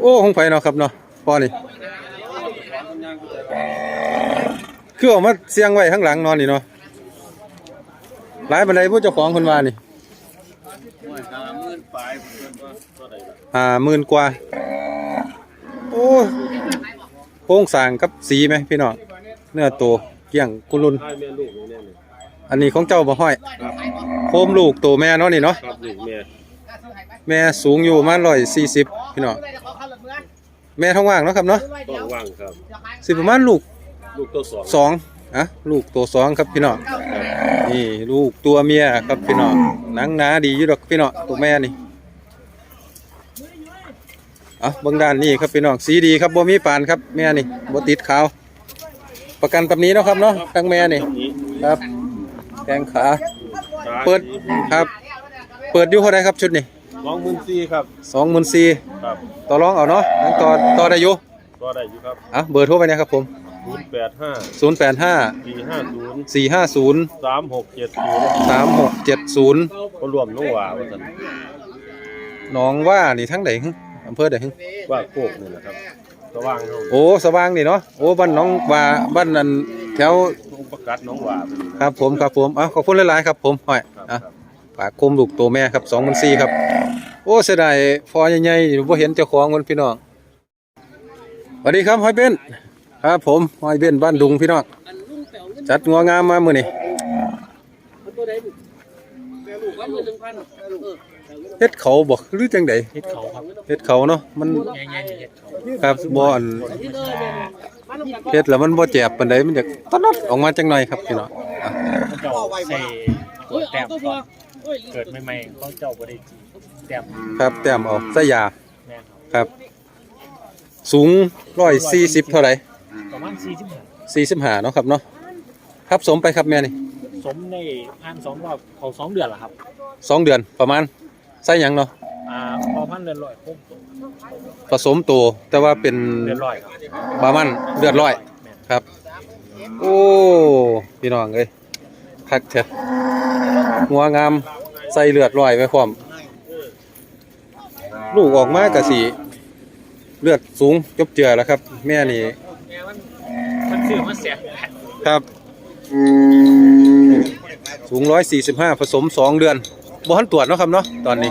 โอ้ของไผเนาะครับเนาะพอนี่คือออกมาเสียงไว้ข้างหลังนอนนี่เนาะหลายบันไดผู้เจ้าของคนว่านี่ห้าหมื่นกว่า โอ้โค้งสร้างกับสีไหมพี่น้องเนื้อตัวเกี่ยงกุลุนอันนี้ของเจ้าบ่ห้อย โคมลูกตัวแม่เนาะนี่เนาะ แม่แม่สูงอยู่ประมาณร้อยสี่สิบพี่น้องแม่ท้องว่างเนาะครับเนาะต้องว่างครับสิประมาณลูกลูกตัวสองสองอะลูกตัวสองครับพี่น้องนี่ลูกตัวเมียครับพี่น้องหนังหนาดีอยู่ดอกพี่น้องตัวแม่นี่เอาเบางด้านนี่ครับพี่น้องสีดีครับบ่มีปานครับแม่นี่บ่ติดขาวประกันตำนี้เนาะครับเนาะทั้งแม่นี่ตรงนี้ครับแกงขาตาเปิดครับ เปิดอยู่เท่าไรครับชุดนี้ สองหมื่นสี่ครับสองหมื่นสี่ครับต่อรองเอาเนาะยังต่อต่อได้อยู่ก็ได้อยู่ครับอะเบอร์โทรไปนะครับผมศูนย์แปดห้าศูนย์แปดห้าสี่ห้าศูนย์สี่ห้าศูนย์สามหกเจ็ดศูนย์สามหกเจ็ดศูนย์ก็รวมน้องหว่าว่าสันน้องว่านี่ทั้งไหนหึอำเภอไหนหึว่าโคกนี่แหละครับก็ว่างเท่าโอ้สว่างนี่เนาะโอ้บ้านน้องว่าบ้านนั้นแถวลูกประกัดน้องหว่าไปนี่ครับผมครับผมอะขอบคุณหลายๆครับผมห้อยครับอะ ครับ ปากคมลูกตัวแม่ครับสองพันสี่ครับ โอ้เสียดายพอใหญ่ๆบ่เห็นเจ้าของคนพี่น้องสวัสดีครับห้อยเบนครับผมห้อยเบนบ้านดุงพี่น้องจัดงัวงามมามื้อนี้เฮ็ดเขาบ่หรือจังไดเฮ็ดเขาครับเฮ็ดเขาเนาะมันง่ายๆเฮ็ดเขาครับบ่อันเฮ็ดแล้วมันบ่แจ็บปานใดมันจะตะนัดออกมาจังหน่อยครับพี่น้องอะเขาเจ้าใส่ตัวแต้มก่อน เกิดใหม่ๆเขาเจ้าบ่ได้จีแต้มครับแต้มเอาใส่ยาแม่นครับครับ สูง140เท่าไหร่ประมาณ40 45เนาะครับเนาะครับสมไปครับแม่นี่สมในพันสองรอบเขาสองเดือนละครับ สองเดือนประมาณใส่หยังเนาะอ่าพอพันเดือนร้อยครบตัวผสมโตวแต่ว่าเป็นเดือนร้อยครับบามันเลือดร้อยแม่นครับ โอ้พี่น้องเอ้ยคักแท้ งัวงามใส่เลือดร้อยไว้พร้อมลูกออกมากะสีเลือดสูงจบเจือแล้วครับ แม่นี่แม่มันมันซื้อมาเสียครับ สูงร้อยสี่สิบห้าผสมสองเดือนบ่ทันตรวจเนาะครับเนาะตอนนี้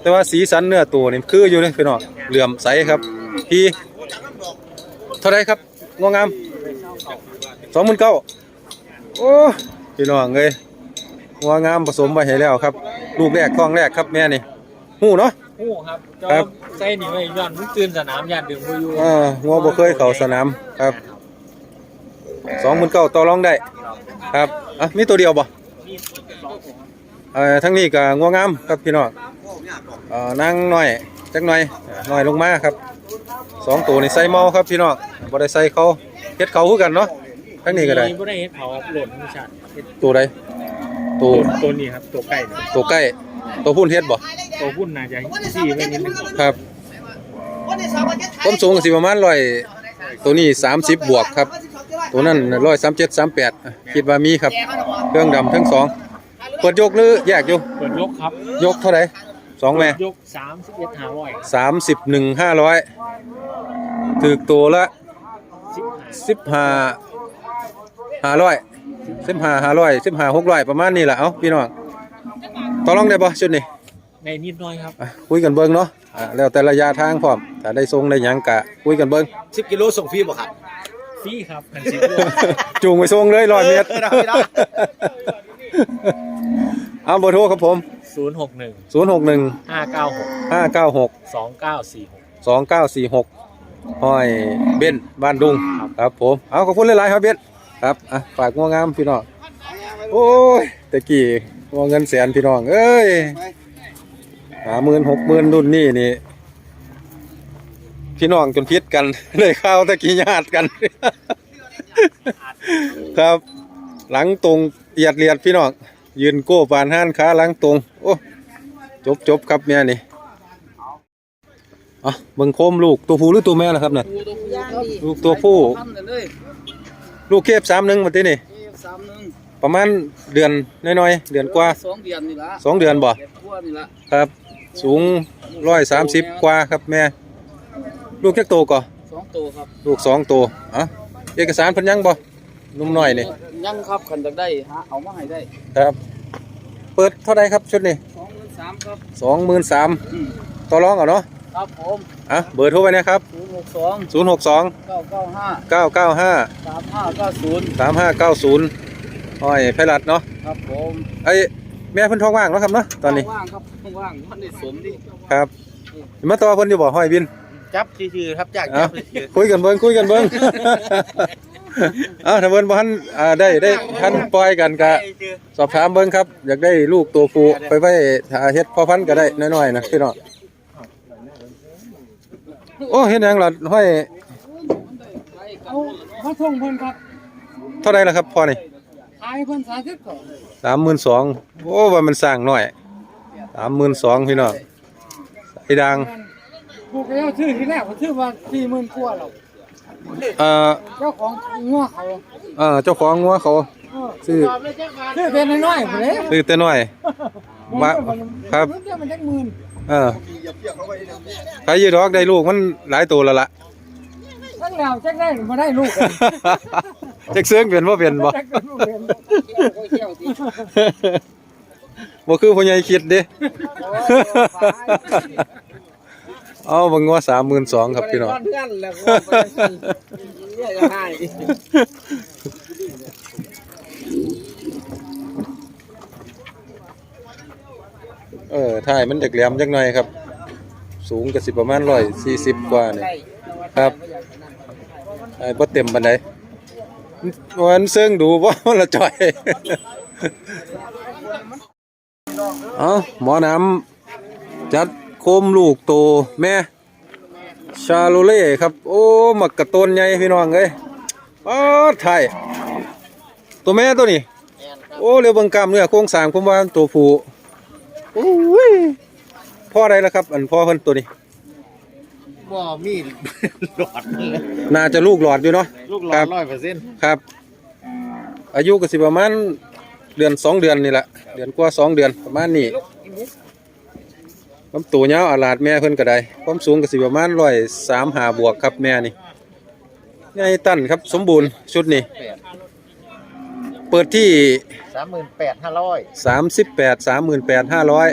แต่ว่าสีสันเนื้อตัวนี่คืออยู่เลยพี่น้องเหลื่อมใสครับ พี่เท่าไรครับงวงามสองหมื่นเก้าโอ้พี่น้องเอ้ย งวงามผสมไปให้แล้วครับ ลูกแรกท้องแรกครับแม่นี่หูเนาะ โอ้ครับเจ้าครับใส่นี่ไว้ย้อนมึงตื่นสนามยานดึงบ่อยู่อ่างัวบ่เคยเข้าสนามครับสองหมื่นเก้าต่อรองได้ ครับอะมีตัวเดียวบ่มีสองตัวเอ่อทั้งนี้ก็งัวงามครับพี่น้องเอ่อนางน้อยจักหน่อยอ่าน้อยลงมาครับสองตัวนี่ใส่เมาครับพี่น้องบ่ได้ใส่เขาเฮ็ดเขาคือกันเนาะทั้งนี้ก็ได้บ่ได้เฮ็ดเขาครับหล่นธรรมชาติเฮ็ดตัวใด ตัวตัวนี้ครับตัวไก่เนี่ยตัวใกล้ ตัวพุ่นเฮ็ดบ่ตัวพุ่นน่าจะซี่ไว้นิดนึงครับความสูงก็สิประมาณร้อยตัวนี้30บวกครับ ตัวนั้น137 38คิดว่ามีครับ เครื่องดำทั้งสองเปิดยกหรือแยกอยู่เปิดยกครับ ยกเท่าไหร่สองแม่ยกสามสิบเอ็ดหาร้อยสามสิบหนึ่งห้าร้อยถือตัวละสิบห้าสิบห้าห้าร้อย สิบห้าห้าร้อยสิบห้าหกร้อยประมาณนี้แหละเอ้าพี่น้องต่อรองได้ปะชุดนี้ในนิดหน้อยครับอะคุยกันเบิ้งเนาะอะแล้วแต่ระยะทางพร้อมถ้าได้ทรงได้หยังกะคุยกันเบิ้ง สิบกิโลส่งฟรีบ่ครับ ฟรีครับกันสิบจูงไปทรงเลยร้อยเมตรเออได้ได้ เอาเบอร์โทรครับผม ศูนย์หกหนึ่งศูนย์หกหนึ่งห้าเก้าหกห้าเก้าหกสองเก้าสี่หกสองเก้าสี่หกห้อยเบนบ้านดุงครับผม เอาขอบคุณหลายๆครับเบน ครับอะฝากงัวงามพี่น้องโอ้ยตะกี้งัวเงินแสนพี่น้องเอ้ยหาหมื่นหกหมื่นรุ่นนี่นี่พี่น้องจนพิษกันเลยข้าวตะกี้ญาติกัน ครับ หลังตรงเอียดเลียดพี่น้องยืนโก้ปานห้านขาหลังตรงโอ้จบจบครับเมียนี่อะเบิ่งโคมลูกตัวผู้หรือตัวแม่ล่ะครับเนี่ยลูกตัวผู้ ลูกเคบสามหนึ่งมาตีนี่สามหนึ่งประมาณเดือนน้อยๆ เดือนกว่า สองเดือนนี่ละสองเดือนบ่ เดือนกว่านี่ละครับ สูงร้อยสามสิบกว่าครับแม่ ลูกแค่โตก่อสองตัวครับลูกสองโตอะเอกสารเพิ่นยังบ่นุ่มน้อยนี่ยังครับขันจากได้หาเอามาให้ได้ครับ เปิดเท่าไรครับชุดนี้สองหมื่นสามครับสองหมื่นสามอืมต่อรองเอาเนาะ ครับผมอะเบอร์โทรไปนะครับ ศูนย์หกสองศูนย์หกสองเก้าเก้าห้าเก้าเก้าห้าสามห้าเก้าศูนย์สามห้าเก้าศูนย์ห้อยไพรัดเนาะครับผมไอ้แม่เพิ่นท้องว่างเนาะครับเนาะตอนนี้ว่างครับว่างมันได้สมดิครับมาต่อเพิ่นอยู่บ่ห้อยบิน จับชื่อๆครับจากเอาจับชื่อคุยกันเบิ่งคุยกันเบิ่งเอาถ้าเพิ่นบ่ทันอ่าได้ได้ทันปล่อยกันก็สอบถามเบิ่งครับ อยากได้ลูกตัวผู้ไปไว้ถ้าเฮ็ดพ่อพันธุ์ก็ได้น้อยๆนะพี่น้อง โอ้เฮ็ดหยังล่ะห้อยเอามาส่งเพิ่นครับเท่าใดล่ะครับพ่อนี่ขายเพิ่นสาธิตก่อนสามหมื่นสองโอ้ว่ามันสร้างหน่อยสามหมื่นสองพี่น้องไอ้ดังผูกแล้วชื่อที่แรกผมชื่อว่าสี่หมื่นกว่าแล้วเอ่อเจ้าของงัวเขาเอ่อเจ้าของงัวเขาเออซื้อชื่อเป็นน้อยๆผมเลยซื้อแต่น้อยว่าครับ เดี๋ยวมันจักหมื่นเออใครยืดดอกได้ลูกมันหลายตัวแล้วล่ะทั้งแล้วจักได้มาได้ลูกกันจักเสื้องเป็นบ่เป็นบ่จักก็ลูกเป็นบ่คือพ่อใหญ่คิดเด้เอาบังงัว32,000ครับพี่น้องเพื่อนแล้วก็ไป เรียกให้เออถ่ายมันจักแหลมจักหน่อยครับ สูงก็สิประมาณ140กว่านี่ครับไอ้บ่เต็มปานใดมันเซิงดูบ่ละจ่อยเอาหมอน้ำจัดโคมลูกโตแม่ ชาโลเล่ครับ โอ้หมักกระต้นใหญ่พี่น้องเอ้ยอ้าวไทยตัวแม่ตัวนี้ โอ้เรียวเบังกล้ามเนื้อโครงสร้างผมว่าตัวผู้โอ้ยพ่อใดล่ะครับ อันพ่อเพิ่นตัวนี้ บ่มีหลอดเลยน่าจะลูกหลอดอยู่เนาะ ลูกหลคอรัดบ ร้อยเปอร์เซ็นต์ครับ อายุก็สิประมาณเดือนสองเดือนนี่แหละเดือนกว่าสองเดือนประมาณนี้ความตัวยาวอาลาดแม่เพิ่นก็ได้ความสูงก็สิประมาณร้อยสามหาบวกครับแม่นี่ใหญ่ตั้นครับสมบูรณ์ชุดนี้เปิด ที่ สามหมื่นแปดห้าร้อยสามสิบแปดสามหมื่นแปดห้าร้อย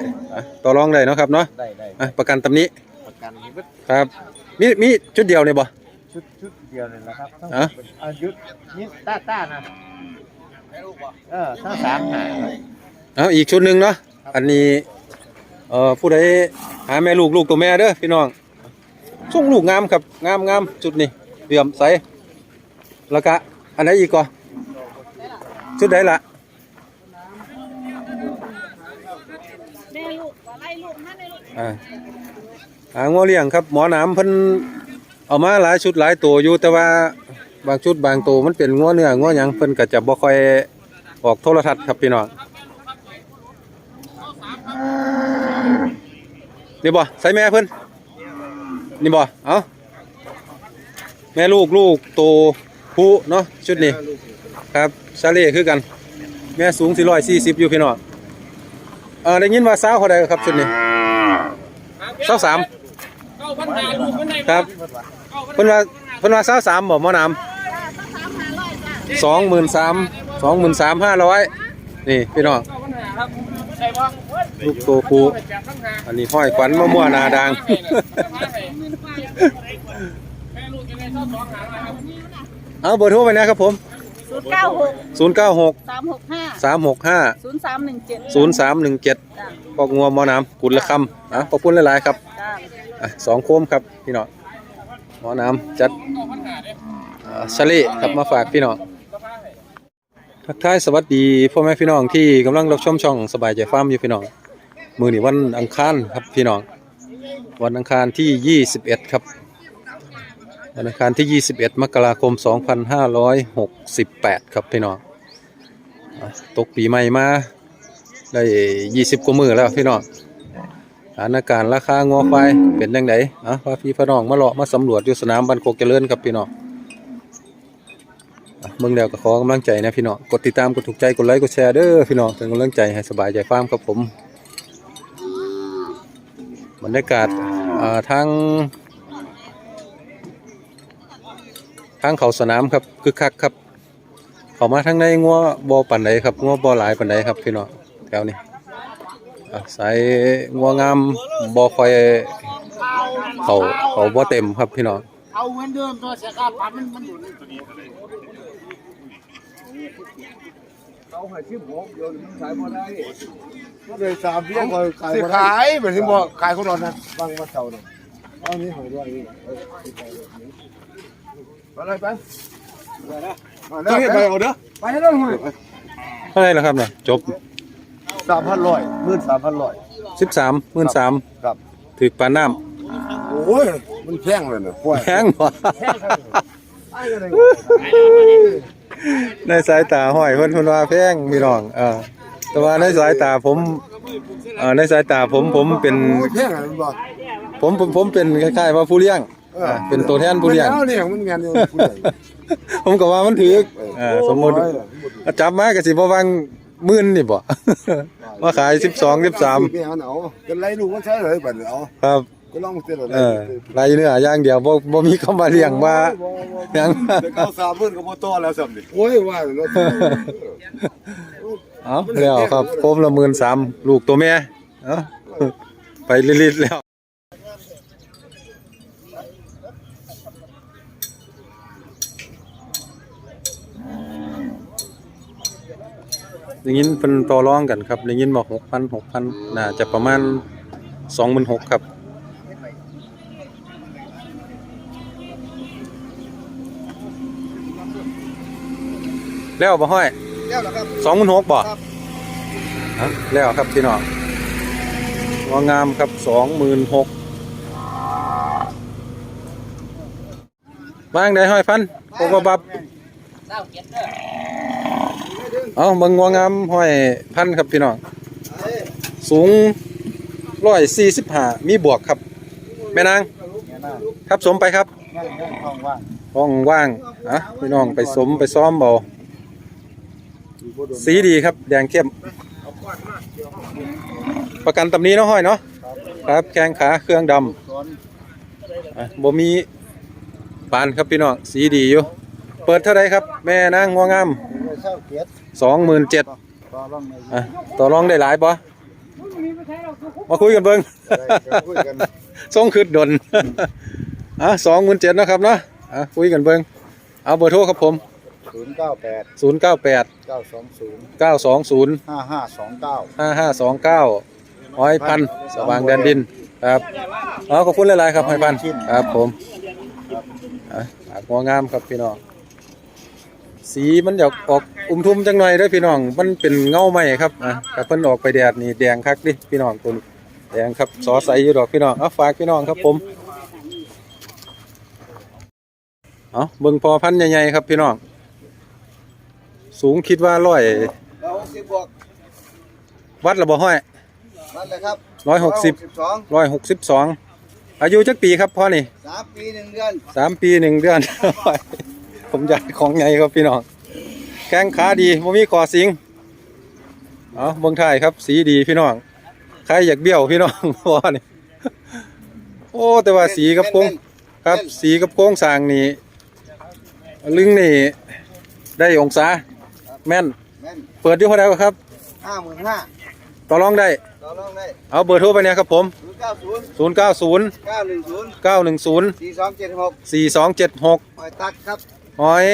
ต่อรองได้เนาะครับเนาะได้ได้อะประกันตำหนี้ประกันนี้ครับ มีมีชุดเดียวเนี่ยบ่ ชุดชุดเดียวเลยนะครับอะอายุนี่ต้าต้านะเออทั้งสามหาเอาอีกชุดหนึ่งเนาะอันนี้ เอ่อผู้ใดหาแม่ลูกลูกตัวแม่เด้อพี่น้องส่งลูกงามครับ งามงามชุดนี้เหลื่อมใส แล้วก็อันไหนอีกก่อ ชุดไหนล่ะแม่ลูกขอไล่ลูกนั่นเลยลูกอ่าหางัวเลี้ยงครับ หมอหนามเพิ่นเอามาหลายชุดหลายตัวอยู่แต่ว่าบางชุดบางตัวมันเป็นงัวเนื้องัวหยังเพิ่นก็จะบ่ค่อยออกโทรทัศน์ครับพี่น้องนี่บ่ใส่แม่เพิ่นนี่บ่เอาแม่ลูกลูกโตผู้เนาะชุดนี้ ครับซาเล่คือกัน แม่สูง440อยู่พี่น้องเออได้ยินว่าสาวเท่าใดครับชุดนี้เศร้าสามครับเพิ่นว่าเพิ่นว่าเศร้าสามบ่หมอน้ำสองหมื่นสามสองหมื่นสามห้าร้อยนี่พี่น้องลูกโตคูอันนี้ห้อยขวัญมะม่วงนาดังเอาเบอร์โทรไปนะครับผม ศูนย์เก้าหก0 9 6สามหกห้า3 6 5ศูนย์สามหนึ่งเจ็ด0 3 1 7ปอกงัวหมอน้ำกุลละคำอะขอบคุณหลายๆครับจ้าอะสองโคมครับพี่น้องหมอน้ำจัดอ่าชาลีครับมาฝากพี่น้องทักทายสวัสดีพ่อแม่พี่น้องที่กำลังรับชมช่องสบายใจฟาร์มอยู่พี่น้องมือนี้วันอังคารครับพี่น้อง วันอังคารที่ 21 ครับ วันอังคารที่ 21 มกราคม 2568 ครับพี่น้องตกปีใหม่มาได้ 20 กว่ามือแล้วพี่น้องสถานการณ์ราคางอควายเป็นยังไงอะพาพี่พี่น้องมาเลาะมาสำรวจอยู่สนามบันโคกเจริญครับพี่น้องเมืองเดียวก็ขอกำลังใจนะพี่น้องกดติดตามกดถูกใจกดไลค์กดแชร์เด้อพี่น้องเป็นกำลังใจให้สบายใจฟาร์มครับผมบรรยากาศทาง ทางเขาสนามครับคึกคักครับ เข้ามาทางในงัวบ่ปันใดครับงัวบ่หลายปันใดครับพี่น้องแถวนี้อะสายงัวงามบ่ค่อยเขาเขาบ่เต็มครับพี่น้องเอาเหมือนเดิมตัวเสียค่าปรับมันมันอยู่ในตัวนี้เลยสามเพียงก็ขายขายเหมือนที่บอกขายคนนอนนะบางวันเสาร์น่ะเอานี้หอยด้วยนี่ ไปเลยไปมาเด้อไปเอาเด้อไปให้เราหน่อยเท่าไหร่แล้วครับเนี่ยจบสามพันร้อยหมื่นสามพันร้อย13 13,000ครับถึกปานน้ำโอ้ยมันแพงเลยนะกล้วยแพงบ่ไอ้อะไรในสายตาห้อยเพิ่นเพิ่นว่าแพงพี่น้องเออแต่ว่าในสายตาผมเอ่อในสายตาผมผมเป็น โอ้ยแพงอะไรมันบอกผมผมผมเป็นคล้ายๆว่าผู้เลี้ยง อ่าเป็นตัวแทนผู้เลี้ยง มันแล้วเนี่ยมันงานอยู่ผู้ใหญ่ผมก็ว่ามันถือเอ่อสมมุติจับมาก็สิบ่วางหมื่นนี่บ่มาขาย 12 13ไม่เอาเอาเป็นไรลูกมันใช่เลยบัดนี้เอาครับ ก็ลองเสียเลยเออรายเนื้ออย่างเดียวบ่บ่มีคำว่าเลี้ยงว่าหยังเขาสามหมื่นก็บ่ต่อแล้วซ้ํดิโอ้ยว่าแล้วเอาแล้วครับโคมละ13,000ลูกตัวแม่ เอ้าไปลิดๆแล้ว ได้ยินเพิ่นต่อรองกันครับได้ยินบอก6,000 6,000น่าจะประมาณ26,000ครับแล้วบ่ห้อยแล้วล่ะครับ26,000บ่ฮะแล้วครับพี่น้องว่างามครับ26,000วางได้ห้อยพันโกบบับเอาเบิ่งงัวงามห้อยพันครับพี่น้องสูงร้อยสี่สิบห้ามีบวกครับ แม่นาง ครับสมไปครับห้องว่างอะพี่น้องไปสมไปซ้อมเบาสีดีครับ แดงเข้ม ประกันตำนี้เนาะห้อยเนาะครับแข้งขาเครื่องดำบ่มีปานครับพี่น้องสีดีอยู่ เปิดเท่าไรครับ แม่นางงัวงาม เศร้าเกียรติสองหมื่นเจ็ดต่อรองในอะต่อรองได้หลายปะมาคุยกันเบิ้งคุยกันส่งคืดดนอะสองหมื่นเจ็ดนาะครับเนาะอะคุยกันเบิ้งเอาเบอร์โทรครับผมศูนย์เก้าแปดศูนย์เก้าแปดเก้าสองศูนย์เก้าสองศูนย์ห้าห้าสองเก้าห้าห้าสองเก้าห้อยพันสว่างแดนดินครับอ๋อขอบคุณหลายๆครับห้อยพันครับผมอะปากหัวงามครับพี่น้อง สีมันอยากออกอุ้มทุ่มจังหน่อยเด้วยพี่น้อง มันเป็นเงาไหมครับอะกับเพิ่นออกไปแดดนี่แดงคักดิพี่น้องตัวนี้แดงครับสอใสอยู่ดอกพี่น้องเอาฝากพี่น้องครับผมเอาเบิ่งพอพันธุ์ใหญ่ๆครับพี่น้องสูงคิดว่าร้อยร้อยหกสิบบวกวัดระบ่ห้อยนั่นเลยครับร้อยหกสิบสองร้อยหกสิบสองอายุจักปีครับพ่อนี่สามปีหนึ่งเดือนสามปีหนึ่งเดือน ผมอยากของไงครับพี่น้องแข้งขาดีบ่มีคอสิงเอาเบิ่งถ่ายครับ สีดีพี่น้องใครอยากเบี้ยวพี่น้องพ่อนี่โอ้แต่ว่าสีกับโครงครับ สีกับโครงสร้างนี่ลึงนี่ได้องศาแม่นแม่นเปิดอยู่เท่าไหร่ครับห้าหมื่นห้าต่อรองได้ต่อรองได้เอาเบอร์โทรไปเนี่ยครับผมศูนย์เก้าศูนย์090เก้าหนึ่งศูนย์910สี่สองเจ็ดหกสี่สองเจ็ดหกหอยตักครับ หอย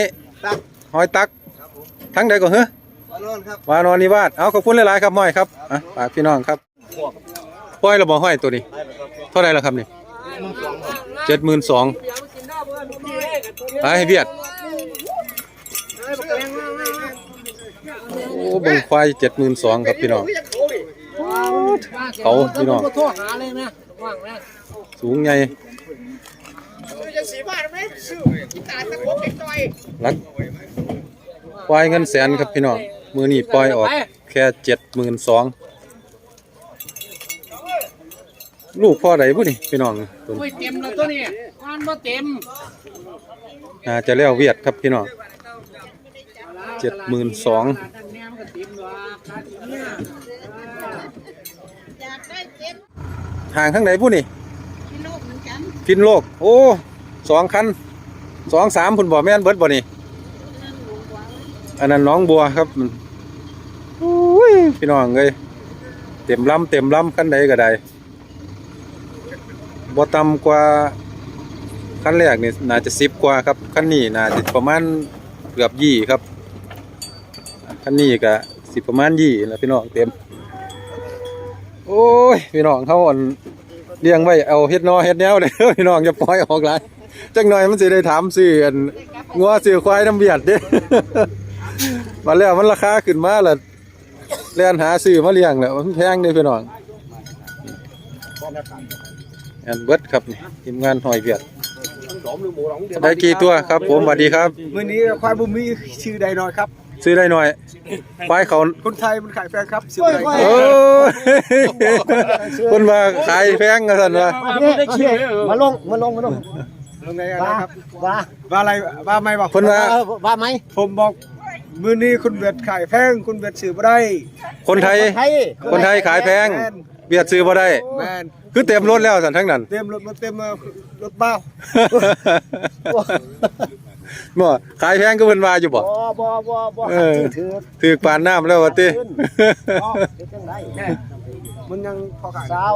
ตักหอยตัก ครับผมทั้งใดก็เฮ้มานอนครับวานอนนิวาสเอาขอบคุณหลายๆครับหอยครับอะฝากพี่น้องครับปล่อยระบอห้อยตัวนี้เท่าไหรแล้วครับนี่เจ็ดหมื่นสองไอ้เบียดโอ้เบิ่งควายเจ็ดหมื่นสองครับพี่น้อง เขาพี่น้อง โทรหาเลยนะว่างนะสูงใหญ่ รักควายเงินแสนครับพี่น้องมือนี่ปล่อยออกแค่เจ็ดหมื่นสองลูกพ่อใดบุนี่พี่น้องตัวนี้โอ้ยเต็มแล้วตัวนี้งานมาเต็มน่าจะแล้วเวียดครับพี่น้องเจ็ดหมื่นสองแม่มันก็เต็มว่ะขาดอีกเนี่ยอยากได้เจ็ดไทห่างข้างไหนผู้นี่พี่ลูกเหมือนกันพินโลก โอ้ สองคันสองสามพุ่นบ่แม่นเบิดบ่นี่นั่อันนั้นน้องบัวครับโอ้ยพี่น้องเอ้ยเต็มลำเต็มลำคันใดก็ได้บ่ต่ำกว่าคันแรกนี่น่าจะสิบกว่าครับคันนี้น่าจะประมาณเกือบยี่ครับคันนี้ก็สิประมาณยี่แล้วพี่น้องเต็ม โอ้ยพี่น้องเขาอ่อนเลี้ยงไว้เอาเฮ็ดนอเฮ็ดแนวเลยพี่น้องอย่าปล่อยออกหลาย จักหน่อยมันสิได้ถามซื้ออันงัวซื้อควายน้ำเบียดเด้ มาแล้วมันราคาขึ้นมาแล้วเลียนหาซื้อมาเลี้ยงแล้วมันแพงเด้พี่น้องอันเบิดครับนี่ทีมงานหอยเบียดได้กี่ตัวครับ ผมสวัสดีครับ มื้อนี้ควายบ่มีชื่อใดน้อยครับ ซื้อได้หน่อยควายเขา คนไทยมันขายแฟนครับชื่อใดโอ้ยคนมาขายแพงกันสันวะ มาลงมาลงมาลง ลงไงนะครับว่าว่าอะไรว่าไม่บอกคนมาเออว่าไหมผมบอกมื้อนี้คุณเวียดขายแพงคุณเวียดซื้อบ่ได้คนไทยไทยคนไทยขายแพง เบียดซื้อบ่ได้ แม่นคือเต็มรถแล้วสันทั้งนั้น เต็มรถมาเต็มรถบ้าบ่ขายแพงก็เพิ่นว่าอยู่บ่ บ่บ่บ่บ่เออ ถือถือปานน้ำแล้วว่าติเฮ็ดจังได มันยังพอขายเช้า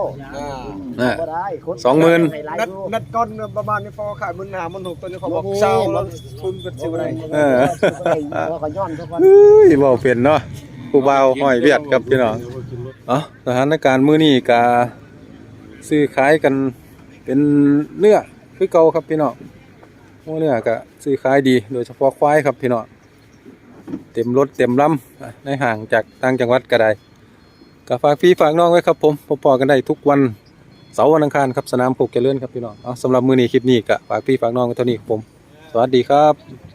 น่ะบ่ได้คนสองหมื่นให้หลายนัดอยู่นัดก่อนประมาณนี้พอขายมันหามันหกตัวนี้เขาบอกเช้าแล้วคุณเวียดซื้อบ่ได้เออ บ่ก็ย้อนทุกวันเฮ้ยเว้าเป็นเนาะผู้บ่าวห้อยเวียดครับพี่น้องเอ๋อสถานการณ์มื้อนี้ก็ซื้อขายกันเป็นเนื้อคือเก่าครับพี่น้องโอ้เนื้อก็ซื้อขายดีโดยเฉพาะควายครับพี่น้องเต็มรถเต็มลำในห่างจากต่างจังหวัดก็ได้ ก็ฝากพี่ฝากน้องไว้ครับผมพบกันได้ทุกวันเสาร์วันอังคารครับสนามโคกเจริญครับพี่น้องเอาสำหรับมือนี้คลิปนี้ก็ฝากพี่ฝากน้องไว้เท่านี้ครับผม สวัสดีครับ